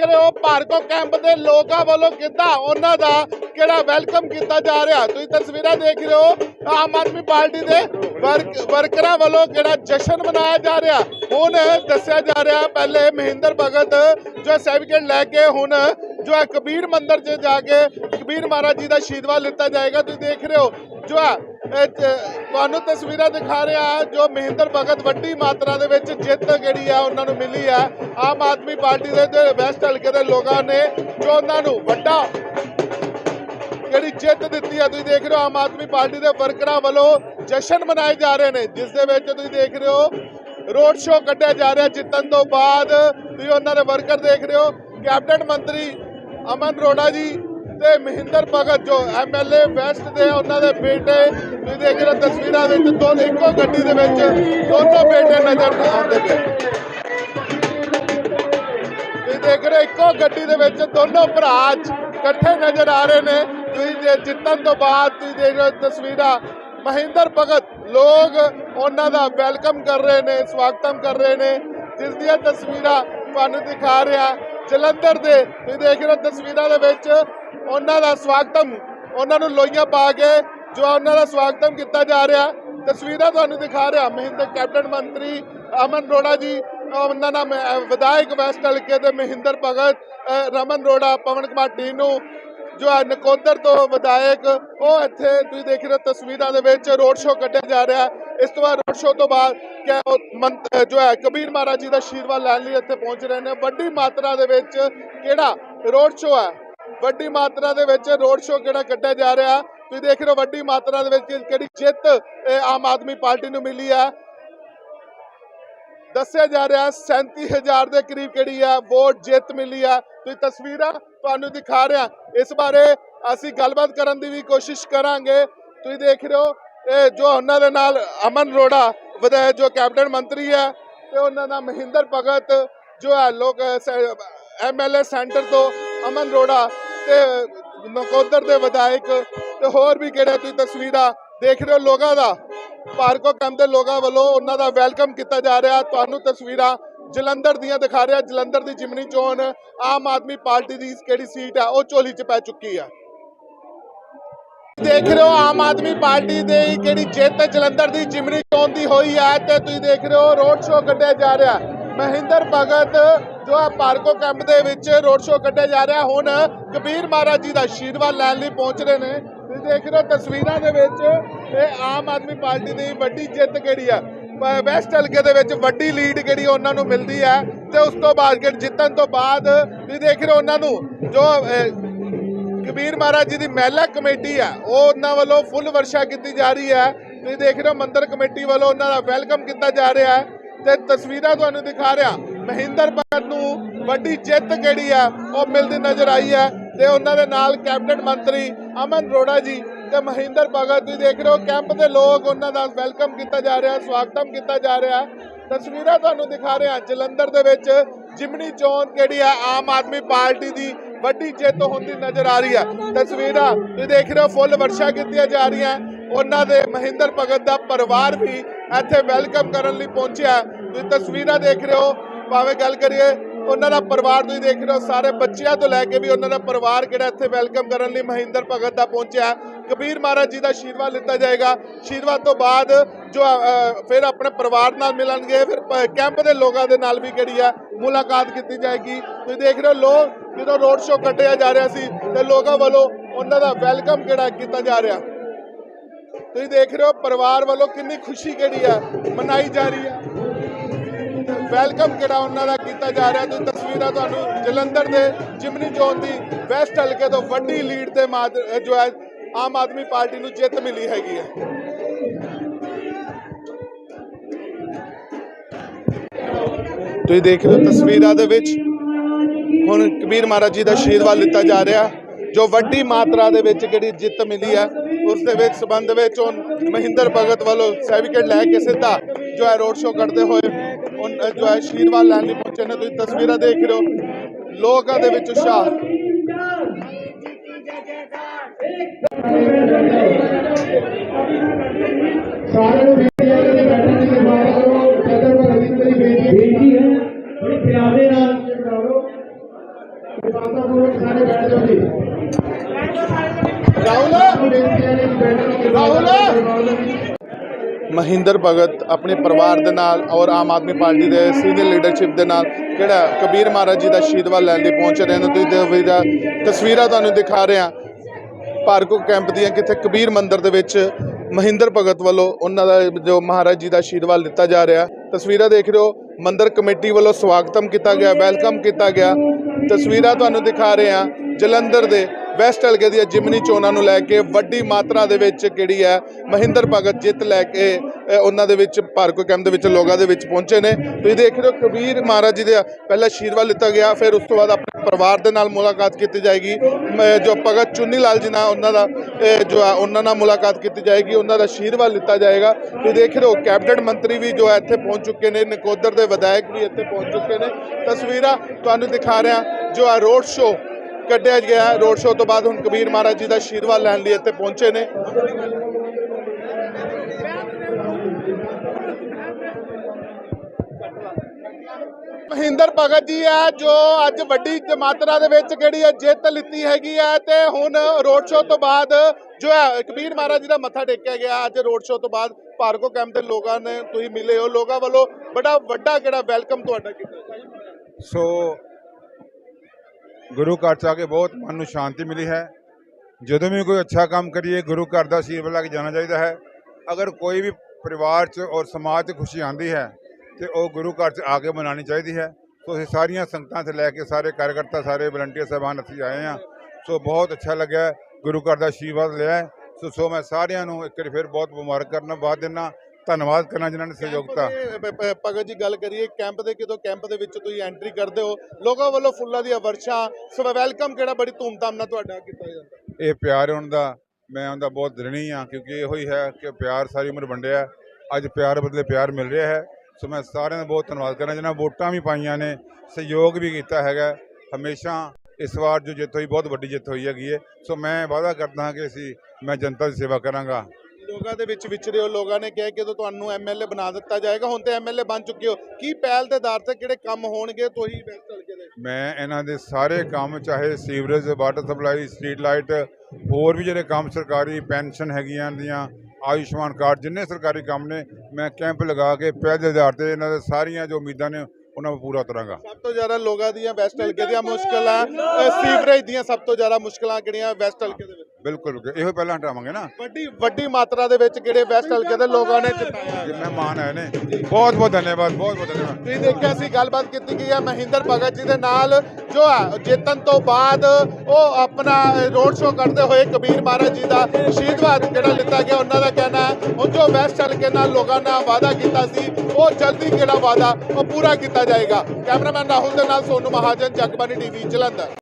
ਦੇਖ ਰਹੇ ਹੋ ਭਾਰਗੋ ਕੈਂਪ ਦੇ ਲੋਕਾਂ ਵੱਲੋਂ ਕਿੱਦਾਂ ਉਹਨਾਂ ਦਾ ਕਿਹੜਾ ਵੈਲਕਮ ਕੀਤਾ ਜਾ ਰਿਹਾ? ਤੁਸੀਂ ਤਸਵੀਰਾਂ ਦੇਖ ਰਹੇ ਹੋ, ਆਮ ਆਦਮੀ ਪਾਰਟੀ ਦੇ ਵਰਕਰਾਂ ਵੱਲੋਂ ਕਿਹੜਾ ਜਸ਼ਨ ਮਨਾਇਆ ਜਾ ਰਿਹਾ? ਹੁਣ ਦੱਸਿਆ ਜਾ ਰਿਹਾ, ਪਹਿਲੇ ਮਹਿੰਦਰ ਭਗਤ ਜੋ ਸਰਟੀਫਿਕੇਟ ਲੈ ਕੇ, ਹੁਣ ਜੋ ਹੈ ਕਬੀਰ ਮੰਦਿਰ 'ਚ ਜਾ ਕੇ, ਕਬੀਰ ਮਹਾਰਾਜ ਜੀ ਦਾ ਆਸ਼ੀਰਵਾਦ ਲਿੱਤਾ ਜਾਏਗਾ। ਤੁਸੀਂ ਦੇਖ ਰਹੇ ਹੋ, ਜੋ ਹੈ ਤੁਹਾਨੂੰ ਤਸਵੀਰਾਂ ਦਿਖਾ ਰਿਹਾ ਜੋ ਮਹਿੰਦਰ ਭਗਤ ਵੱਡੀ ਮਾਤਰਾ ਦੇ ਵਿੱਚ ਜਿੱਤ ਜਿਹੜੀ ਆ ਉਹਨਾਂ ਨੂੰ ਮਿਲੀ ਆ। ਆਮ ਆਦਮੀ ਪਾਰਟੀ ਦੇ ਵੈਸਟ ਹਲਕੇ ਦੇ ਲੋਕਾਂ ਨੇ, ਜੋ ਉਹਨਾਂ ਨੂੰ ਵੱਡਾ ਜਿਹੜੀ ਜਿੱਤ ਦਿੱਤੀ ਆ, ਤੁਸੀਂ ਦੇਖ ਰਹੇ ਹੋ ਆਮ ਆਦਮੀ ਪਾਰਟੀ ਦੇ ਵਰਕਰਾਂ ਵੱਲੋਂ ਜਸ਼ਨ ਮਨਾਏ ਜਾ ਰਹੇ ਨੇ, ਜਿਸ ਦੇ ਵਿੱਚ ਤੁਸੀਂ ਦੇਖ ਰਹੇ ਹੋ, ਰੋਡ ਸ਼ੋਅ ਕੱਢਿਆ ਜਾ ਰਿਹਾ ਜਿੱਤਣ ਤੋਂ ਬਾਅਦ। ਤੁਸੀਂ ਉਹਨਾਂ ਦੇ ਵਰਕਰ ਦੇਖ ਰਹੇ ਹੋ ਕੈਬਨਿਟ ਮੰਤਰੀ ਅਮਨ ਰੋੜਾ ਜੀ ਤੇ ਮਹਿੰਦਰ ਭਗਤ ਜੋ ਐਮਐਲਏ ਵੈਸਟ ਦੇ ਉਹਨਾਂ ਦੇ ਬੇਟੇ, ਤੁਸੀਂ ਦੇਖ ਰਹੇ ਹੋ ਤਸਵੀਰਾਂ ਵਿੱਚ ਦੋ, ਇੱਕੋ ਗੱਡੀ ਦੇ ਵਿੱਚ ਦੋਨੋਂ ਬੇਟੇ ਨਜ਼ਰ ਆਉਂਦੇ ਪਏ। ਤੁਸੀਂ ਦੇਖ ਰਹੇ ਇੱਕੋ ਗੱਡੀ ਦੇ ਵਿੱਚ ਦੋਨੋਂ ਭਰਾ ਇਕੱਠੇ ਨਜ਼ਰ ਆ ਰਹੇ ਨੇ। ਤੁਸੀਂ ਜਿੱਤਣ ਤੋਂ ਬਾਅਦ ਤੁਸੀਂ ਦੇਖ ਰਹੇ ਹੋ ਤਸਵੀਰਾਂ। ਮਹਿੰਦਰ ਭਗਤ ਲੋਕ ਉਹਨਾਂ ਦਾ ਵੈਲਕਮ ਕਰ ਰਹੇ ਨੇ, ਸਵਾਗਤਮ ਕਰ ਰਹੇ ਨੇ। ਜਿਸ ਦੀਆਂ ਤਸਵੀਰਾਂ ਤੁਹਾਨੂੰ ਦਿਖਾ ਰਿਹਾ। ਜਲੰਧਰ ਦੇ, ਤੁਸੀਂ ਦੇਖ ਰਹੇ ਹੋ ਤਸਵੀਰਾਂ ਦੇ ਵਿੱਚ ਉਹਨਾਂ ਦਾ ਸਵਾਗਤਮ, ਉਹਨਾਂ ਨੂੰ ਲੋਈਆਂ ਪਾ ਕੇ ਜੋ ਉਹਨਾਂ ਦਾ ਸਵਾਗਤਮ ਕੀਤਾ ਜਾ ਰਿਹਾ। ਤਸਵੀਰਾਂ ਤੁਹਾਨੂੰ ਦਿਖਾ ਰਿਹਾ ਮਹਿੰਦਰ ਕੈਬਨਿਟ ਮੰਤਰੀ ਅਮਨ ਰੋੜਾ ਜੀ, ਉਹਨਾਂ ਦਾ ਵਿਧਾਇਕ ਵੈਸਟ ਹਲਕੇ ਦੇ ਮਹਿੰਦਰ ਭਗਤ ਰਮਨ ਰੋੜਾ ਪਵਨ ਕੁਮਾਰ ਢੀਨੂ ਜੋ ਹੈ ਨਕੋਦਰ ਤੋਂ ਵਿਧਾਇਕ, ਉਹ ਇੱਥੇ ਤੁਸੀਂ ਦੇਖ ਰਹੇ ਹੋ ਤਸਵੀਰਾਂ ਦੇ ਵਿੱਚ ਰੋਡ ਸ਼ੋਅ ਕੱਢਿਆ ਜਾ ਰਿਹਾ। ਇਸ ਤੋਂ ਬਾਅਦ ਰੋਡ ਸ਼ੋਅ ਤੋਂ ਬਾਅਦ ਕਿ ਮੰਤ- ਜੋ ਹੈ ਕਬੀਰ ਮਹਾਰਾਜ ਜੀ ਦਾ ਆਸ਼ੀਰਵਾਦ ਲੈਣ ਲਈ ਇੱਥੇ ਪਹੁੰਚ ਰਹੇ ਨੇ। ਵੱਡੀ ਮਾਤਰਾ ਦੇ ਵਿੱਚ ਕਿਹੜਾ ਰੋਡ ਸ਼ੋਅ ਹੈ? ਵੱਡੀ ਮਾਤਰਾ ਦੇ ਵਿੱਚ ਰੋਡ ਸ਼ੋਅ ਕਿਹੜਾ ਕੱਢਿਆ ਜਾ ਰਿਹਾ? ਤੁਸੀਂ ਦੇਖ ਰਹੇ ਹੋ ਵੱਡੀ ਮਾਤਰਾ ਦੇ ਵਿੱਚ ਕਿਹੜੀ ਜਿੱਤ ਇਹ ਆਮ ਆਦਮੀ ਪਾਰਟੀ ਨੂੰ ਮਿਲੀ ਹੈ। ਦੱਸਿਆ ਜਾ ਰਿਹਾ 37000 ਦੇ ਕਰੀਬ ਕਿਹੜੀ ਹੈ, ਵੋਟ ਜਿੱਤ ਮਿਲੀ ਹੈ। ਤੁਸੀਂ ਤਸਵੀਰਾਂ ਤੁਹਾਨੂੰ ਦਿਖਾ ਰਿਹਾ। ਇਸ ਬਾਰੇ ਅਸੀਂ ਗੱਲਬਾਤ ਕਰਨ ਦੀ ਵੀ ਕੋਸ਼ਿਸ਼ ਕਰਾਂਗੇ। ਤੁਸੀਂ ਦੇਖ ਰਹੇ ਹੋ, ਇਹ ਜੋ ਉਹਨਾਂ ਦੇ ਨਾਲ ਅਮਨ ਰੋੜਾ, ਵਿਧਾਇਕ ਜੋ ਕੈਬਨਿਟ ਮੰਤਰੀ ਹੈ ਤੇ ਉਹਨਾਂ ਦਾ ਮਹਿੰਦਰ ਭਗਤ ਜੋ ਹੈ ਲੋਕ ਐਮਐਲਏ ਸੈਂਟਰ ਤੋਂ ਅਮਨ ਰੋੜਾ ਤੇ ਨਕੋਦਰ ਦੇ ਵਿਧਾਇਕ ਤੇ ਹੋਰ ਵੀ ਕਿਹੜੇ ਤੁਸੀਂ ਤਸਵੀਰਾਂ ਦੇਖ ਰਹੇ ਹੋ ਲੋਕਾਂ ਦਾ? ਪਾਰਕੋ ਕੰਮ ਦੇ ਲੋਕਾਂ ਵੱਲੋਂ ਉਹਨਾਂ ਦਾ ਵੈਲਕਮ ਕੀਤਾ ਜਾ ਰਿਹਾ। ਤੁਹਾਨੂੰ ਤਸਵੀਰਾਂ ਜਲੰਧਰ ਦੀਆਂ ਦਿਖਾ ਰਿਹਾ। ਜਲੰਧਰ ਦੀ ਜਿਮਨੀ ਚੋਣ ਆਮ ਆਦਮੀ ਪਾਰਟੀ ਦੀ ਕਿਹੜੀ ਸੀਟ ਹੈ? ਉਹ ਝੋਲੀ 'ਚ ਪੈ ਚੁੱਕੀ ਆ ਦੇਖ ਰਹੇ ਹੋ ਆਮ ਆਦਮੀ ਪਾਰਟੀ ਦੇ ਕਿਹੜੀ ਜਿੱਤ ਜਲੰਧਰ ਦੀ ਜਿਮਨੀ ਚੋਣ ਦੀ ਹੋਈ ਹੈ ਤੇ ਤੁਸੀਂ ਦੇਖ ਰਹੇ ਹੋ ਰੋਡ ਸ਼ੋਅ ਕੱਢਿਆ ਜਾ ਰਿਹਾ। ਮਹਿੰਦਰ ਭਗਤ ਜੋ ਹੈ ਪਾਰਕੋ ਕੈਂਪ ਦੇ ਵਿੱਚ ਰੋਡ ਸ਼ੋਅ ਕੱਢਿਆ ਜਾ ਰਿਹਾ, ਹੁਣ ਕਬੀਰ ਮਹਾਰਾਜ ਜੀ ਦਾ ਆਸ਼ੀਰਵਾਦ ਲੈਣ ਲਈ ਪਹੁੰਚ ਰਹੇ ਨੇ। ਤੁਸੀਂ ਦੇਖ ਰਹੇ ਹੋ ਤਸਵੀਰਾਂ ਦੇ ਵਿੱਚ ਇਹ ਆਮ ਆਦਮੀ ਪਾਰਟੀ ਦੀ ਵੱਡੀ ਜਿੱਤ ਕਿਹੜੀ ਆ? ਵੈਸਟ ਹਲਕੇ ਦੇ ਵਿੱਚ ਵੱਡੀ ਲੀਡ ਕਿਹੜੀ ਉਹਨਾਂ ਨੂੰ ਮਿਲਦੀ ਹੈ ਤੇ ਉਸ ਤੋਂ ਬਾਅਦ ਜਿੱਤਣ ਤੋਂ ਬਾਅਦ ਤੁਸੀਂ ਦੇਖ ਰਹੇ ਹੋ ਉਹਨਾਂ ਨੂੰ ਜੋ ਕਬੀਰ ਮਹਾਰਾਜ ਜੀ ਦੀ ਮਹਿਲਾ ਕਮੇਟੀ ਆ, ਉਹ ਉਹਨਾਂ ਵੱਲੋਂ ਫੁੱਲ ਵਰਸ਼ਾ ਕੀਤੀ ਜਾ ਰਹੀ ਹੈ ਤੁਸੀਂ ਦੇਖ ਰਹੇ ਹੋ ਮੰਦਰ ਕਮੇਟੀ ਵੱਲੋਂ ਉਹਨਾਂ ਦਾ ਵੈਲਕਮ ਕੀਤਾ ਜਾ ਰਿਹਾ ਹੈ ਤੇ ਤਸਵੀਰਾਂ ਤੁਹਾਨੂੰ ਦਿਖਾ ਰਿਹਾ। ਮਹਿੰਦਰ ਭਗਤ ਨੂੰ ਵੱਡੀ ਜਿੱਤ ਜਿਹੜੀ ਆ? ਉਹ ਮਿਲਦੀ ਨਜ਼ਰ ਆਈ ਹੈ ਤੇ ਉਹਨਾਂ ਦੇ ਨਾਲ ਕੈਬਨਿਟ ਮੰਤਰੀ ਅਮਨ ਰੋੜਾ ਜੀ ਤੇ ਮਹਿੰਦਰ ਭਗਤ ਤੁਸੀਂ ਦੇਖ ਰਹੇ ਹੋ, ਕੈਂਪ ਦੇ ਲੋਕ ਉਹਨਾਂ ਦਾ ਵੈਲਕਮ ਕੀਤਾ ਜਾ ਰਿਹਾ, ਸਵਾਗਤਮ ਕੀਤਾ ਜਾ ਰਿਹਾ। ਤਸਵੀਰਾਂ ਤੁਹਾਨੂੰ ਦਿਖਾ ਰਹੇ ਹਾਂ। ਜਲੰਧਰ ਦੇ ਵਿੱਚ ਜਿਮਨੀ ਚੋਣ ਜਿਹੜੀ ਆ? ਆਮ ਆਦਮੀ ਪਾਰਟੀ ਦੀ ਵੱਡੀ ਜਿੱਤ ਹੁੰਦੀ ਨਜ਼ਰ ਆ ਰਹੀ ਆ। ਤਸਵੀਰਾਂ ਤੁਸੀਂ ਦੇਖ ਰਹੇ ਹੋ, ਫੁੱਲ ਵਰਸ਼ਾ ਕੀਤੀਆਂ ਜਾ ਰਹੀਆਂ। ਉਹਨਾਂ ਦੇ ਮਹਿੰਦਰ ਭਗਤ ਦਾ ਪਰਿਵਾਰ ਵੀ ਇੱਥੇ ਵੈਲਕਮ ਕਰਨ ਲਈ ਪਹੁੰਚਿਆ। ਤੁਸੀਂ ਤਸਵੀਰਾਂ ਦੇਖ ਰਹੇ ਹੋ ਭਾਵੇਂ ਗੱਲ ਕਰੀਏ, ਉਹਨਾਂ ਦਾ ਪਰਿਵਾਰ ਤੁਸੀਂ ਦੇਖ ਰਹੇ ਹੋ, ਸਾਰੇ ਬੱਚਿਆਂ ਤੋਂ ਲੈ ਕੇ ਵੀ ਉਹਨਾਂ ਦਾ ਪਰਿਵਾਰ ਕਿਹੜਾ ਇੱਥੇ ਵੈਲਕਮ ਕਰਨ ਲਈ ਮਹਿੰਦਰ ਭਗਤ ਦਾ ਪਹੁੰਚਿਆ ਕਬੀਰ ਮਹਾਰਾਜ ਜੀ ਦਾ ਆਸ਼ੀਰਵਾਦ ਲਿੱਤਾ ਜਾਏਗਾ। ਆਸ਼ੀਰਵਾਦ ਤੋਂ ਬਾਅਦ ਜੋ ਫਿਰ ਆਪਣੇ ਪਰਿਵਾਰ ਨਾਲ ਮਿਲਣਗੇ, ਫਿਰ ਕੈਂਪ ਦੇ ਲੋਕਾਂ ਦੇ ਨਾਲ ਵੀ ਕਿਹੜੀ ਆ, ਮੁਲਾਕਾਤ ਕੀਤੀ ਜਾਏਗੀ। ਤੁਸੀਂ ਦੇਖ ਰਹੇ ਹੋ, ਲੋਕ ਜਦੋਂ ਰੋਡ ਸ਼ੋਅ ਕੱਢਿਆ ਜਾ ਰਿਹਾ ਸੀ, ਤੇ ਲੋਕਾਂ ਵੱਲੋਂ ਉਹਨਾਂ ਦਾ ਵੈਲਕਮ ਕਿਹੜਾ ਕੀਤਾ ਜਾ ਰਿਹਾ। ਤੁਸੀਂ ਦੇਖ ਰਹੇ ਹੋ, ਪਰਿਵਾਰ ਵੱਲੋਂ ਕਿੰਨੀ ਖੁਸ਼ੀ ਕਿਹੜੀ ਆ, ਮਨਾਈ ਜਾ ਰਹੀ ਆ। ਵੈਲਕਮ ਕਿਹੜਾ ਉਹਨਾਂ ਦਾ ਕੀਤਾ ਜਾ ਰਿਹਾ? ਤੁਸੀਂ ਤਸਵੀਰਾਂ ਤੁਹਾਨੂੰ ਜਲੰਧਰ ਦੇ ਜਿਮਨੀ ਚੋਣ ਦੀ ਵੈਸਟ ਹਲਕੇ ਤੋਂ ਵੱਡੀ ਲੀਡ ਦੇ ਜੋ ਹੈ, ਆਮ ਆਦਮੀ ਪਾਰਟੀ ਨੂੰ ਜਿੱਤ ਮਿਲੀ ਹੈਗੀ ਹੈ। ਤੁਸੀਂ ਦੇਖ ਰਹੇ ਹੋ ਤਸਵੀਰਾਂ ਦੇ ਵਿੱਚ ਹੁਣ ਕਬੀਰ ਮਹਾਰਾਜ ਜੀ ਦਾ ਆਸ਼ੀਰਵਾਦ ਲਿੱਤਾ ਜਾ ਰਿਹਾ, ਜੋ ਵੱਡੀ ਮਾਤਰਾ ਦੇ ਵਿੱਚ ਜਿਹੜੀ ਜਿੱਤ ਮਿਲੀ ਹੈ, ਉਸ ਦੇ ਵਿੱਚ ਸਬੰਧ ਵਿੱਚ ਹੁਣ ਮਹਿੰਦਰ ਭਗਤ ਵੱਲੋਂ ਸਰਟੀਫਿਕੇਟ ਲੈ ਕੇ ਸਿੱਧਾ ਜੋ ਹੈ ਰੋਡ ਸ਼ੋਅ ਕਰਦੇ ਹੋਏ ਹੁਣ ਜੋ ਹੈ ਆਸ਼ੀਰਵਾਦ ਲੈਣ ਲਈ ਪਹੁੰਚੇ ਨੇ ਤੁਸੀਂ ਤਸਵੀਰਾਂ ਦੇਖ ਰਹੇ ਹੋ ਲੋਕਾਂ ਦੇ ਵਿੱਚ ਉਤਸ਼ਾਹ ਸਾਰਿਆਂ ਨੂੰ ਮਹਿੰਦਰ ਭਗਤ ਆਪਣੇ ਪਰਿਵਾਰ ਦੇ ਨਾਲ ਔਰ ਆਮ ਆਦਮੀ ਪਾਰਟੀ ਦੇ ਸੀਨੀਅਰ ਲੀਡਰਸ਼ਿਪ ਦੇ ਨਾਲ ਕਿਹੜਾ ਕਬੀਰ ਮਹਾਰਾਜ ਜੀ ਦਾ ਆਸ਼ੀਰਵਾਦ ਲੈਣ ਲਈ ਪਹੁੰਚ ਰਹੇ ਨੇ ਤੁਸੀਂ ਦਾ ਤਸਵੀਰਾਂ ਤੁਹਾਨੂੰ ਦਿਖਾ ਰਹੇ। ਹਾਂ ਭਾਰਗੋ ਕੈਂਪ ਦੀਆਂ ਕਿੱਥੇ ਕਬੀਰ ਮੰਦਿਰ ਦੇ ਵਿੱਚ ਮਹਿੰਦਰ ਭਗਤ ਵੱਲੋਂ ਉਹਨਾਂ ਦਾ ਜੋ ਮਹਾਰਾਜ ਜੀ ਦਾ ਆਸ਼ੀਰਵਾਦ ਲਿੱਤਾ ਜਾ ਰਿਹਾ। ਤਸਵੀਰਾਂ ਦੇਖ ਰਹੇ ਹੋ, ਮੰਦਰ ਕਮੇਟੀ ਵੱਲੋਂ ਸਵਾਗਤਮ ਕੀਤਾ ਗਿਆ, ਵੈਲਕਮ ਕੀਤਾ ਗਿਆ। ਤਸਵੀਰਾਂ ਤੁਹਾਨੂੰ ਦਿਖਾ ਰਹੇ ਹਾਂ ਜਲੰਧਰ ਦੇ ਵੈਸਟ ਹਲਕੇ ਦੀਆਂ ਜਿਮਨੀ ਚੋਣਾਂ ਨੂੰ ਲੈ ਕੇ ਵੱਡੀ ਮਾਤਰਾ ਦੇ ਵਿੱਚ ਕਿਹੜੀ ਹੈ, ਮਹਿੰਦਰ ਭਗਤ ਜਿੱਤ ਲੈ ਕੇ ਉਹਨਾਂ ਦੇ ਵਿੱਚ, ਭਾਰਕੋ ਕੈਂਪ ਦੇ ਵਿੱਚ ਲੋਕਾਂ ਦੇ ਵਿੱਚ ਪਹੁੰਚੇ ਨੇ। ਤੁਸੀਂ ਦੇਖ ਰਹੇ ਹੋ ਕਬੀਰ ਮਹਾਰਾਜ ਜੀ ਦਾ ਪਹਿਲਾਂ ਆਸ਼ੀਰਵਾਦ ਲਿੱਤਾ ਗਿਆ, ਫਿਰ ਉਸ ਤੋਂ ਬਾਅਦ ਆਪਣੇ ਪਰਿਵਾਰ ਦੇ ਨਾਲ ਮੁਲਾਕਾਤ ਕੀਤੀ ਜਾਏਗੀ। ਮ- ਜੋ ਭਗਤ ਚੁੰਨੀ ਲਾਲ ਜੀ ਨਾਲ ਉਹਨਾਂ ਦਾ ਜੋ ਹੈ ਉਹਨਾਂ ਨਾਲ ਮੁਲਾਕਾਤ ਕੀਤੀ ਜਾਏਗੀ, ਉਹਨਾਂ ਦਾ ਆਸ਼ੀਰਵਾਦ ਲਿੱਤਾ ਜਾਏਗਾ। ਤੁਸੀਂ ਦੇਖ ਰਹੇ ਹੋ ਕੈਬਨਿਟ ਮੰਤਰੀ ਵੀ ਜੋ ਹੈ ਇੱਥੇ ਪਹੁੰਚ ਚੁੱਕੇ ਨੇ, ਨਕੋਦਰ ਦੇ ਵਿਧਾਇਕ ਵੀ ਇੱਥੇ ਪਹੁੰਚ ਚੁੱਕੇ ਨੇ। ਤਸਵੀਰਾਂ ਤੁਹਾਨੂੰ ਦਿਖਾ ਰਿਹਾ, ਜੋ ਆ ਰੋਡ ਸ਼ੋਅ ਕੱਢਿਆ ਗਿਆ। ਰੋਡ ਸ਼ੋਅ ਤੋਂ ਬਾਅਦ ਹੁਣ ਕਬੀਰ ਮਹਾਰਾਜ ਜੀ ਦਾ ਆਸ਼ੀਰਵਾਦ ਲੈਣ ਲਈ ਇੱਥੇ ਪਹੁੰਚੇ ਨੇ। ਮਹਿੰਦਰ ਭਗਤ ਜੀ ਹੈ, ਜੋ ਅੱਜ ਵੱਡੀ ਮਾਤਰਾ ਦੇ ਵਿੱਚ ਜਿਹੜੀ ਹੈ ਜਿੱਤ ਲਿੱਤੀ ਹੈਗੀ ਹੈ ਤੇ ਹੁਣ ਰੋਡ ਸ਼ੋਅ ਤੋਂ ਬਾਅਦ ਜੋ ਹੈ, ਕਬੀਰ ਮਹਾਰਾਜ ਜੀ ਦਾ ਮੱਥਾ ਟੇਕਿਆ ਗਿਆ। ਅੱਜ ਰੋਡ ਸ਼ੋਅ ਤੋਂ ਬਾਅਦ ਭਾਰਗੋ ਕੈਂਪ ਦੇ ਲੋਕਾਂ ਨੇ ਤੁਸੀਂ ਮਿਲੇ ਹੋ। ਲੋਕਾਂ ਵੱਲੋਂ ਬੜਾ ਵੱਡਾ ਕਿਹੜਾ ਵੈਲਕਮ ਤੁਹਾਡਾ ਕੀਤਾ। ਸੋ ਗੁਰੂ ਘਰ ਚ ਆ ਕੇ ਬਹੁਤ ਮਨ ਨੂੰ ਸ਼ਾਂਤੀ ਮਿਲੀ ਹੈ। ਜਦੋਂ ਵੀ ਕੋਈ ਅੱਛਾ ਕੰਮ ਕਰੀਏ, ਗੁਰੂ ਘਰ ਦਾ ਆਸ਼ੀਰਵਾਦ ਲੈ ਕੇ ਜਾਣਾ ਚਾਹੀਦਾ ਹੈ। ਅਗਰ ਕੋਈ ਵੀ ਪਰਿਵਾਰ ਚ ਔਰ ਸਮਾਜ 'ਚ ਖੁਸ਼ੀ ਆਂਦੀ ਹੈ, ਤੇ ਉਹ ਗੁਰੂ ਘਰ ਚ ਆ ਕੇ ਮਨਾਉਣੀ ਚਾਹੀਦੀ ਹੈ। ਸੋ ਅਸੀਂ ਸਾਰੀਆਂ ਸੰਗਤਾਂ ਤੋਂ ਲੈ ਕੇ ਸਾਰੇ ਕਾਰਜਕਰਤਾ ਸਾਰੇ ਵਲੰਟੀਅਰ ਸਾਹਿਬਾਨ ਅਸੀਂ ਆਏ ਹਾਂ। ਸੋ ਬਹੁਤ ਅੱਛਾ ਲੱਗਿਆ, ਗੁਰੂ ਘਰ ਦਾ ਆਸ਼ੀਰਵਾਦ ਲਿਆ ਸੋ ਸੋ ਮੈਂ ਸਾਰਿਆਂ ਨੂੰ ਇੱਕ ਵਾਰੀ ਫਿਰ ਬਹੁਤ ਮੁਬਾਰਕ ਕਰਨਾ, ਬਾਅਦ ਦਿਨਾ ਧੰਨਵਾਦ ਕਰਨਾ ਜਿਨ੍ਹਾਂ ਨੇ ਸਹਿਯੋਗਤਾ। ਭਗਤ ਜੀ ਗੱਲ ਕਰੀਏ ਕੈਂਪ ਦੇ ਕਿਤੋਂ ਕੈਂਪ ਦੇ ਵਿੱਚ ਤੁਸੀਂ ਐਂਟਰੀ ਕਰਦੇ ਹੋ ਲੋਕਾਂ ਵੱਲੋਂ ਫੁੱਲਾਂ ਦੀਆਂ ਵਰਸ਼ਾਂ ਸੋ ਵੈਲਕਮ ਕਿਹੜਾ ਬੜੀ ਧੂਮਧਾਮ ਨਾਲ ਤੁਹਾਡਾ ਕੀਤਾ ਜਾਂਦਾ। ਇਹ ਪਿਆਰ ਉਹਨਾਂ ਦਾ ਮੈਂ ਉਹਦਾ ਬਹੁਤ ਰਿਣੀ ਆ ਕਿਉਂਕਿ ਇਹੋ ਹੀ ਹੈ ਕਿ ਪਿਆਰ ਸਾਰੀ ਉਮਰ ਵੰਡਿਆ ਅੱਜ ਪਿਆਰ ਬਦਲੇ ਪਿਆਰ ਮਿਲ ਰਿਹਾ ਹੈ ਸੋ ਮੈਂ ਸਾਰਿਆਂ ਦਾ ਬਹੁਤ ਧੰਨਵਾਦ ਕਰਨਾ ਜਿਹਨਾਂ ਵੋਟਾਂ ਵੀ ਪਾਈਆਂ ਨੇ ਸਹਿਯੋਗ ਵੀ ਕੀਤਾ ਹੈਗਾ ਹਮੇਸ਼ਾ ਇਸ ਵਾਰ ਜੋ ਜਿੱਤ ਹੋਈ ਬਹੁਤ ਵੱਡੀ ਜਿੱਤ ਹੋਈ ਹੈਗੀ ਹੈ ਸੋ ਮੈਂ ਵਾਅਦਾ ਕਰਦਾ ਹਾਂ ਕਿ ਅਸੀਂ ਮੈਂ ਜਨਤਾ ਦੀ ਸੇਵਾ ਕਰਾਂਗਾ। ਲੋਕਾਂ ਦੇ ਵਿੱਚ ਵਿਚਰੇ ਹੋ। ਲੋਕਾਂ ਨੇ ਕਿਹਾ ਕਿ ਤੁਹਾਨੂੰ ਐਮਐਲਏ ਬਣਾ ਦਿੱਤਾ ਜਾਏਗਾ ਹੁਣ ਤੇ ਐਮਐਲਏ ਬਣ ਚੁੱਕੇ ਹੋ। ਕੀ ਪਹਿਲ ਦੇ ਆਧਾਰ ਤੇ ਕਿਹੜੇ ਕੰਮ ਹੋਣਗੇ ਤੁਸੀਂ ਬੈਸਟ ਹਲਕੇ ਦੇ ਮੈਂ ਇਹਨਾਂ ਦੇ ਸਾਰੇ ਕੰਮ ਚਾਹੇ sewerage water supply street light ਹੋਰ ਵੀ ਜਿਹੜੇ ਕੰਮ ਸਰਕਾਰੀ ਪੈਨਸ਼ਨ ਹੈਗੀਆਂ ਦੀਆਂ ਆਯੁਸ਼ਮਾਨ ਕਾਰਡ ਜਿੰਨੇ ਸਰਕਾਰੀ ਕੰਮ ਨੇ ਮੈਂ ਕੈਂਪ ਲਗਾ ਕੇ ਪਹਿਲ ਦੇ ਆਧਾਰ ਤੇ ਇਹਨਾਂ ਦੇ ਸਾਰੀਆਂ ਜੋ ਉਮੀਦਾਂ ਨੇ ਉਹਨਾਂ ਨੂੰ ਪੂਰਾ ਕਰਾਂਗਾ। ਸਭ ਤੋਂ ਜ਼ਿਆਦਾ ਲੋਕਾਂ ਦੀਆਂ ਵੈਸਟ ਹਲਕੇ ਦੀਆਂ ਮੁਸ਼ਕਲਾਂ ਸੀਵਰੇਜ ਦੀਆਂ ਸਭ ਤੋਂ ਜ਼ਿਆਦਾ ਮੁਸ਼ਕਲਾਂ ਕਿਹੜੀਆਂ? ਵੈਸਟ ਹਲਕੇ ਦੇ ਬਿਲਕੁਲ ਇਹੋ ਪਹਿਲਾਂ ਹਟਾਵਾਂਗੇ ਨਾ। ਵੱਡੀ ਵੱਡੀ ਮਾਤਰਾ ਦੇ ਵਿੱਚ ਕਿਹੜੇ ਵੈਸਟ ਹਲਕੇ ਦੇ ਲੋਕਾਂ ਨੇ ਜਿਤਾਇਆ ਜੇ ਮਹਿਮਾਨ ਆਏ ਨੇ ਬਹੁਤ ਬਹੁਤ ਧੰਨਵਾਦ ਬਹੁਤ ਬਹੁਤ ਧੰਨਵਾਦ। ਤੁਸੀਂ ਦੇਖਿਆ ਸੀ ਗੱਲਬਾਤ ਕੀਤੀ ਗਈ ਹੈ ਮਹਿੰਦਰ ਭਗਤ ਜੀ ਦੇ ਨਾਲ ਜੋ ਹੈ ਜਿੱਤਣ ਤੋਂ ਬਾਅਦ ਉਹ ਆਪਣਾ ਰੋਡ ਸ਼ੋਅ ਕਰਦੇ ਹੋਏ ਕਬੀਰ ਮਹਾਰਾਜ ਜੀ ਦਾ ਆਸ਼ੀਰਵਾਦ ਜਿਹੜਾ ਲਿੱਤਾ ਗਿਆ ਉਹਨਾਂ ਦਾ ਕਹਿਣਾ ਹੈ। ਹੁਣ ਜੋ ਵੈਸਟ ਹਲਕੇ ਨਾਲ ਲੋਕਾਂ ਨਾਲ ਵਾਅਦਾ ਕੀਤਾ ਸੀ ਉਹ ਜਲਦੀ ਕਿਹੜਾ ਵਾਅਦਾ ਉਹ ਪੂਰਾ ਕੀਤਾ ਜਾਏਗਾ। ਕੈਮਰਾਮੈਨ ਰਾਹੁਲ ਦੇ ਨਾਲ ਸੋਨੂ ਮਹਾਜਨ ਜਗਬਾਨੀ ਟੀਵੀ ਜਲੰਧਰ।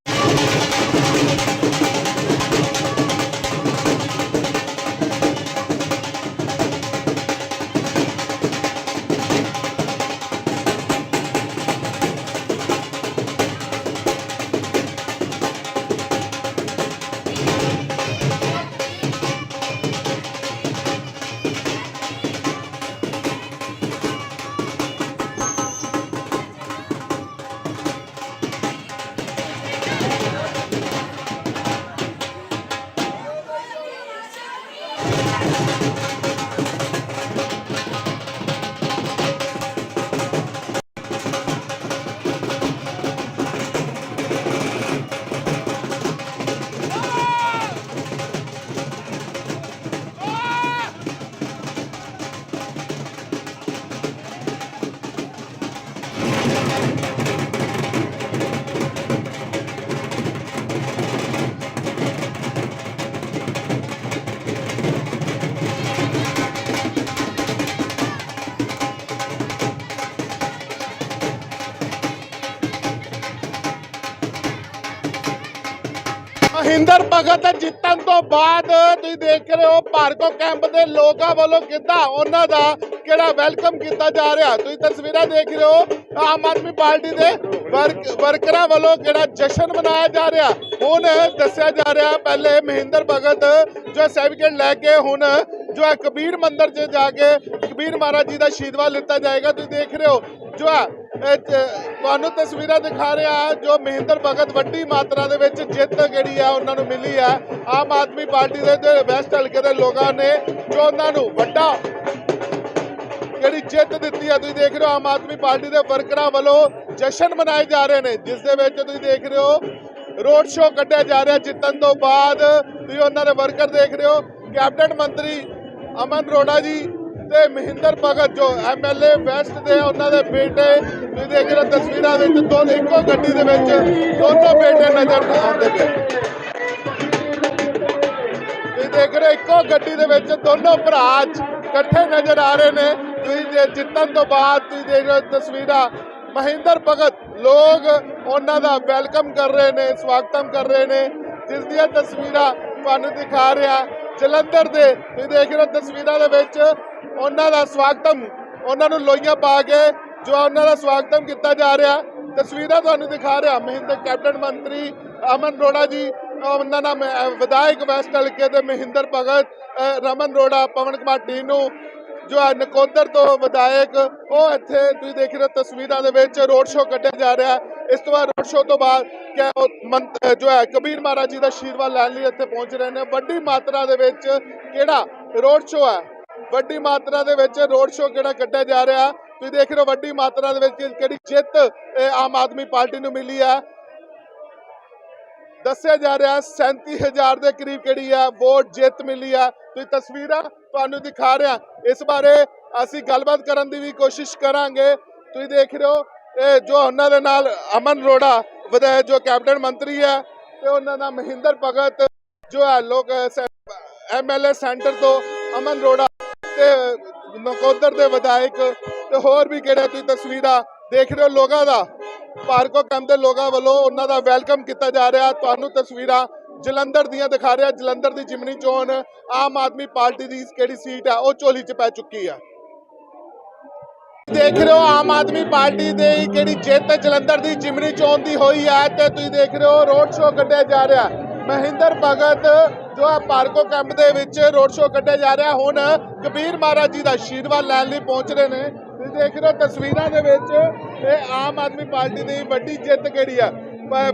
ਮਹਿੰਦਰ ਭਗਤ, ਜਿੱਤਣ ਤੋਂ ਬਾਅਦ ਤੁਸੀਂ ਦੇਖ ਰਹੇ ਹੋ ਭਾਰਗੋ ਕੈਂਪ ਦੇ ਲੋਕਾਂ ਵੱਲੋਂ ਕਿੱਦਾਂ ਉਹਨਾਂ ਦਾ ਕਿਹੜਾ ਵੈਲਕਮ ਕੀਤਾ ਜਾ ਰਿਹਾ? ਤੁਸੀਂ ਤਸਵੀਰਾਂ ਦੇਖ ਰਹੇ ਹੋ, ਆਮ ਆਦਮੀ ਪਾਰਟੀ ਦੇ ਵਰਕਰਾਂ ਵੱਲੋਂ ਕਿਹੜਾ ਜਸ਼ਨ ਮਨਾਇਆ ਜਾ ਰਿਹਾ? ਹੁਣ ਦੱਸਿਆ ਜਾ ਰਿਹਾ, ਪਹਿਲੇ ਮਹਿੰਦਰ ਭਗਤ ਜੋ ਸਰਟੀਫਿਕੇਟ ਲੈ ਕੇ ਹੁਣ ਜੋ ਹੈ ਕਬੀਰ ਮੰਦਿਰ 'ਚ ਜਾ ਕੇ ਕਬੀਰ ਮਹਾਰਾਜ ਜੀ ਦਾ ਆਸ਼ੀਰਵਾਦ ਲਿੱਤਾ ਜਾਏਗਾ। ਤੁਸੀਂ ਦੇਖ ਰਹੇ ਹੋ, ਜੋ ਹੈ ਤੁਹਾਨੂੰ ਤਸਵੀਰਾਂ ਦਿਖਾ ਰਿਹਾ ਜੋ ਮਹਿੰਦਰ ਭਗਤ ਵੱਡੀ ਮਾਤਰਾ ਦੇ ਵਿੱਚ ਜਿੱਤ ਜਿਹੜੀ ਆ ਉਹਨਾਂ ਨੂੰ ਮਿਲੀ ਹੈ ਆਮ ਆਦਮੀ ਪਾਰਟੀ ਦੇ ਵੈਸਟ ਹਲਕੇ ਦੇ ਲੋਕਾਂ ਨੇ ਜੋ ਉਹਨਾਂ ਨੂੰ ਵੱਡਾ ਜਿਹੜੀ ਜਿੱਤ ਦਿੱਤੀ ਹੈ ਤੁਸੀਂ ਦੇਖ ਰਹੇ ਹੋ ਆਮ ਆਦਮੀ ਪਾਰਟੀ ਦੇ ਵਰਕਰਾਂ ਵੱਲੋਂ ਜਸ਼ਨ ਮਨਾਏ ਜਾ ਰਹੇ ਨੇ, ਜਿਸ ਦੇ ਵਿੱਚ ਤੁਸੀਂ ਦੇਖ ਰਹੇ ਹੋ ਰੋਡ ਸ਼ੋਅ ਕੱਢਿਆ ਜਾ ਰਿਹਾ ਜਿੱਤਣ ਤੋਂ ਬਾਅਦ ਤੁਸੀਂ ਉਹਨਾਂ ਦੇ ਵਰਕਰ ਦੇਖ ਰਹੇ ਹੋ। ਕੈਬਨਿਟ ਮੰਤਰੀ ਅਮਨ ਰੋੜਾ ਜੀ ਤੇ ਮਹਿੰਦਰ ਭਗਤ ਜੋ ਐਮਐਲਏ ਵੈਸਟ ਦੇ ਉਹਨਾਂ ਦੇ ਬੇਟੇ, ਤੁਸੀਂ ਦੇਖ ਰਹੇ ਹੋ ਤਸਵੀਰਾਂ ਵਿੱਚ, ਦੋ ਇੱਕੋ ਗੱਡੀ ਦੇ ਵਿੱਚ ਦੋਨੋਂ ਬੇਟੇ ਨਜ਼ਰ ਆਉਂਦੇ ਪਏ। ਤੁਸੀਂ ਦੇਖ ਰਹੇ ਹੋ, ਇੱਕੋ ਗੱਡੀ ਦੇ ਵਿੱਚ ਦੋਨੋਂ ਭਰਾ ਇਕੱਠੇ ਨਜ਼ਰ ਆ ਰਹੇ ਨੇ। ਤੁਸੀਂ ਜਿੱਤਣ ਤੋਂ ਬਾਅਦ ਤੁਸੀਂ ਦੇਖ ਰਹੇ ਹੋ ਤਸਵੀਰਾਂ, ਮਹਿੰਦਰ ਭਗਤ ਲੋਕ ਉਹਨਾਂ ਦਾ ਵੈਲਕਮ ਕਰ ਰਹੇ ਨੇ, ਸਵਾਗਤਮ ਕਰ ਰਹੇ ਨੇ, ਜਿਸ ਦੀਆਂ ਤਸਵੀਰਾਂ ਤੁਹਾਨੂੰ ਦਿਖਾ ਰਿਹਾ। ਜਲੰਧਰ ਦੇ, ਤੁਸੀਂ ਦੇਖ ਰਹੇ ਹੋ ਤਸਵੀਰਾਂ ਦੇ ਵਿੱਚ ਉਹਨਾਂ ਦਾ ਸਵਾਗਤਮ, ਉਹਨਾਂ ਨੂੰ ਲੋਈਆਂ ਪਾ ਕੇ ਜੋ ਉਹਨਾਂ ਦਾ ਸਵਾਗਤਮ ਕੀਤਾ ਜਾ ਰਿਹਾ। ਤਸਵੀਰਾਂ ਤੁਹਾਨੂੰ ਦਿਖਾ ਰਿਹਾ। ਮਹਿੰਦਰ ਕੈਬਨਿਟ ਮੰਤਰੀ ਅਮਨ ਰੋੜਾ ਜੀ, ਉਹਨਾਂ ਦਾ ਮੈਂ- ਵਿਧਾਇਕ ਵੈਸਟ ਹਲਕੇ ਦੇ ਮਹਿੰਦਰ ਭਗਤ ਰਮਨ ਰੋੜਾ ਪਵਨ ਕੁਮਾਰ ਟੀਨੂ ਜੋ ਹੈ ਨਕੋਦਰ ਤੋਂ ਵਿਧਾਇਕ, ਉਹ ਇੱਥੇ ਤੁਸੀਂ ਦੇਖ ਰਹੇ ਹੋ ਤਸਵੀਰਾਂ ਦੇ ਵਿੱਚ ਰੋਡ ਸ਼ੋਅ ਕੱਢਿਆ ਜਾ ਰਿਹਾ। ਇਸ ਤੋਂ ਬਾਅਦ ਰੋਡ ਸ਼ੋਅ ਤੋਂ ਬਾਅਦ ਕਿ ਮੰਤ- ਜੋ ਹੈ, ਕਬੀਰ ਮਹਾਰਾਜ ਜੀ ਦਾ ਆਸ਼ੀਰਵਾਦ ਲੈਣ ਲਈ ਇੱਥੇ ਪਹੁੰਚ ਰਹੇ ਨੇ। ਵੱਡੀ ਮਾਤਰਾ ਦੇ ਵਿੱਚ ਕਿਹੜਾ ਰੋਡ ਸ਼ੋਅ ਹੈ? ਵੱਡੀ ਮਾਤਰਾ ਦੇ ਵਿੱਚ ਰੋਡ ਸ਼ੋਅ ਕਿਹੜਾ ਕੱਢਿਆ ਜਾ ਰਿਹਾ? ਤੁਸੀਂ ਦੇਖ ਰਹੇ ਹੋ ਵੱਡੀ ਮਾਤਰਾ ਦੇ ਵਿੱਚ ਕਿਹੜੀ ਜਿੱਤ ਇਹ ਆਮ ਆਦਮੀ ਪਾਰਟੀ ਨੂੰ ਮਿਲੀ ਹੈ। ਦੱਸਿਆ ਜਾ ਰਿਹਾ 37000 ਦੇ ਕਰੀਬ ਕਿਹੜੀ ਆ ਵੋਟ ਜਿੱਤ ਮਿਲੀ ਆ ਤੁਸੀਂ ਤਸਵੀਰਾਂ ਤੁਹਾਨੂੰ ਦਿਖਾ ਰਿਹਾ ਇਸ ਬਾਰੇ ਅਸੀਂ ਗੱਲਬਾਤ ਕਰਨ ਦੀ ਵੀ ਕੋਸ਼ਿਸ਼ ਕਰਾਂਗੇ। ਤੁਸੀਂ ਦੇਖ ਰਹੇ ਹੋ, ਇਹ ਜੋ ਉਹਨਾਂ ਦੇ ਨਾਲ ਅਮਨ ਰੋੜਾ, ਵਿਧਾਇਕ ਜੋ ਕੈਬਨਿਟ ਮੰਤਰੀ ਹੈ, ਤੇ ਉਹਨਾਂ ਦਾ ਮਹਿੰਦਰ ਭਗਤ ਜੋ ਹੈ, ਲੋਕ ਐਮਐਲਏ ਸੈਂਟਰ ਤੋਂ ਅਮਨ ਰੋੜਾ ਤੇ ਨਕੋਦਰ ਦੇ ਵਿਧਾਇਕ ਤੇ ਹੋਰ ਵੀ ਕਿਹੜੇ ਤੁਸੀਂ ਤਸਵੀਰਾਂ ਦੇਖ ਰਹੇ ਹੋ ਲੋਕਾਂ ਦਾ? ਪਾਰਕੋ ਕੰਮ ਦੇ ਲੋਕਾਂ ਵੱਲੋਂ ਉਹਨਾਂ ਦਾ ਵੈਲਕਮ ਕੀਤਾ ਜਾ ਰਿਹਾ। ਤੁਹਾਨੂੰ ਤਸਵੀਰਾਂ ਜਲੰਧਰ ਦੀਆਂ ਦਿਖਾ ਰਿਹਾ। ਜਲੰਧਰ ਦੀ ਜਿਮਨੀ ਚੋਣ ਆਮ ਆਦਮੀ ਪਾਰਟੀ ਦੀ ਕਿਹੜੀ ਸੀਟ ਆ ਉਹ ਝੋਲੀ 'ਚ ਪੈ ਚੁੱਕੀ ਆ ਦੇਖ ਰਹੇ ਹੋ ਆਮ ਆਦਮੀ ਪਾਰਟੀ ਦੇ ਕਿਹੜੀ ਜਿੱਤ ਜਲੰਧਰ ਦੀ ਜਿਮਨੀ ਚੋਣ ਦੀ ਹੋਈ ਹੈ ਤੇ ਤੁਸੀਂ ਦੇਖ ਰਹੇ ਹੋ ਰੋਡ ਸ਼ੋਅ ਕੱਢਿਆ ਜਾ ਰਿਹਾ। ਮਹਿੰਦਰ ਭਗਤ ਜੋ ਹੈ ਪਾਰਕੋ ਕੈਂਪ ਦੇ ਵਿੱਚ ਰੋਡ ਸ਼ੋਅ ਕੱਢਿਆ ਜਾ ਰਿਹਾ, ਹੁਣ ਕਬੀਰ ਮਹਾਰਾਜ ਜੀ ਦਾ ਆਸ਼ੀਰਵਾਦ ਲੈਣ ਲਈ ਪਹੁੰਚ ਰਹੇ ਨੇ। ਤੁਸੀਂ ਦੇਖ ਰਹੇ ਹੋ ਤਸਵੀਰਾਂ ਦੇ ਵਿੱਚ ਇਹ ਆਮ ਆਦਮੀ ਪਾਰਟੀ ਦੀ ਵੱਡੀ ਜਿੱਤ ਕਿਹੜੀ ਆ?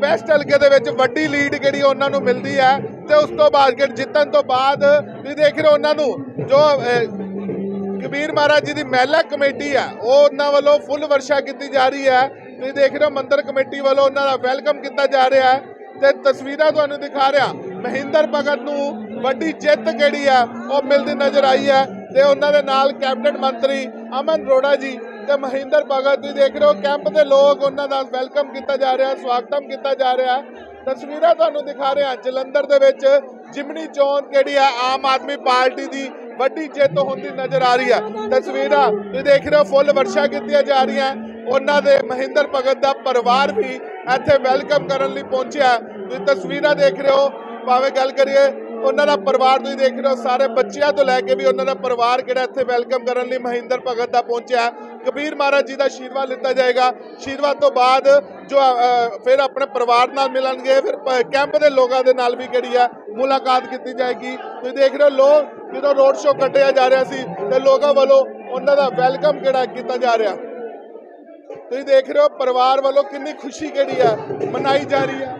ਵੈਸਟ ਹਲਕੇ ਦੇ ਵਿੱਚ ਵੱਡੀ ਲੀਡ ਕਿਹੜੀ ਉਹਨਾਂ ਨੂੰ ਮਿਲਦੀ ਹੈ ਤੇ ਉਸ ਤੋਂ ਬਾਅਦ ਜਿੱਤਣ ਤੋਂ ਬਾਅਦ ਤੁਸੀਂ ਦੇਖ ਰਹੇ ਹੋ ਉਹਨਾਂ ਨੂੰ ਜੋ ਕਬੀਰ ਮਹਾਰਾਜ ਜੀ ਦੀ ਮਹਿਲਾ ਕਮੇਟੀ ਹੈ ਉਹ ਉਹਨਾਂ ਵੱਲੋਂ ਫੁੱਲ ਵਰਸ਼ਾ ਕੀਤੀ ਜਾ ਰਹੀ ਹੈ ਤੁਸੀਂ ਦੇਖ ਰਹੇ ਹੋ ਮੰਦਰ ਕਮੇਟੀ ਵੱਲੋਂ ਉਹਨਾਂ ਦਾ ਵੈਲਕਮ ਕੀਤਾ ਜਾ ਰਿਹਾ ਹੈ ਤੇ ਤਸਵੀਰਾਂ ਤੁਹਾਨੂੰ ਦਿਖਾ ਰਿਹਾ। ਮਹਿੰਦਰ ਭਗਤ ਨੂੰ ਵੱਡੀ ਜਿੱਤ ਜਿਹੜੀ ਆ? ਉਹ ਮਿਲਦੀ ਨਜ਼ਰ ਆਈ ਹੈ ਤੇ ਉਹਨਾਂ ਦੇ ਨਾਲ ਕੈਬਨਿਟ ਮੰਤਰੀ ਅਮਨ ਰੋੜਾ ਜੀ ਤੇ ਮਹਿੰਦਰ ਭਗਤ ਤੁਸੀਂ ਦੇਖ ਰਹੇ ਹੋ, ਕੈਂਪ ਦੇ ਲੋਕ ਉਹਨਾਂ ਦਾ ਵੈਲਕਮ ਕੀਤਾ ਜਾ ਰਿਹਾ, ਸਵਾਗਤਮ ਕੀਤਾ ਜਾ ਰਿਹਾ। ਤਸਵੀਰਾਂ ਤੁਹਾਨੂੰ ਦਿਖਾ ਰਹੇ ਹਾਂ, ਜਲੰਧਰ ਦੇ ਵਿੱਚ ਜਿਮਨੀ ਚੋਣ ਕਿਹੜੀ ਆ? ਆਮ ਆਦਮੀ ਪਾਰਟੀ ਦੀ ਵੱਡੀ ਜਿੱਤ ਹੁੰਦੀ ਨਜ਼ਰ ਆ ਰਹੀ ਹੈ ਤਸਵੀਰਾਂ ਤੁਸੀਂ ਦੇਖ ਰਹੇ ਹੋ, ਫੁੱਲ ਵਰਸ਼ਾ ਕੀਤੀਆਂ ਜਾ ਰਹੀਆਂ। ਉਹਨਾਂ ਦੇ ਮਹਿੰਦਰ ਭਗਤ ਦਾ ਪਰਿਵਾਰ ਵੀ ਇੱਥੇ ਵੈਲਕਮ ਕਰਨ ਲਈ ਪਹੁੰਚਿਆ। ਤੁਸੀਂ ਤਸਵੀਰਾਂ ਦੇਖ ਰਹੇ ਹੋ ਭਾਵੇਂ ਗੱਲ ਕਰੀਏ, ਉਹਨਾਂ ਦਾ ਪਰਿਵਾਰ ਤੁਸੀਂ ਦੇਖ ਰਹੇ ਹੋ, ਸਾਰੇ ਬੱਚਿਆਂ ਤੋਂ ਲੈ ਕੇ ਵੀ ਉਹਨਾਂ ਦਾ ਪਰਿਵਾਰ ਕਿਹੜਾ ਇੱਥੇ ਵੈਲਕਮ ਕਰਨ ਲਈ ਮਹਿੰਦਰ ਭਗਤ ਦਾ ਪਹੁੰਚਿਆ ਕਬੀਰ ਮਹਾਰਾਜ ਜੀ ਦਾ ਆਸ਼ੀਰਵਾਦ ਲਿੱਤਾ ਜਾਏਗਾ। ਆਸ਼ੀਰਵਾਦ ਤੋਂ ਬਾਅਦ ਜੋ ਫਿਰ ਆਪਣੇ ਪਰਿਵਾਰ ਨਾਲ ਮਿਲਣਗੇ, ਫਿਰ ਕੈਂਪ ਦੇ ਲੋਕਾਂ ਦੇ ਨਾਲ ਵੀ ਕਿਹੜੀ ਆ ਮੁਲਾਕਾਤ ਕੀਤੀ ਜਾਏਗੀ। ਤੁਸੀਂ ਦੇਖ ਰਹੇ ਹੋ ਲੋਕ ਜਦੋਂ ਰੋਡ ਸ਼ੋਅ ਕੱਢਿਆ ਜਾ ਰਿਹਾ ਸੀ, ਤੇ ਲੋਕਾਂ ਵੱਲੋਂ ਉਹਨਾਂ ਦਾ ਵੈਲਕਮ ਕਿਹੜਾ ਕੀਤਾ ਜਾ ਰਿਹਾ। ਤੁਸੀਂ ਦੇਖ ਰਹੇ ਹੋ, ਪਰਿਵਾਰ ਵੱਲੋਂ ਕਿੰਨੀ ਖੁਸ਼ੀ ਕਿਹੜੀ ਆ ਮਨਾਈ ਜਾ ਰਹੀ ਹੈ।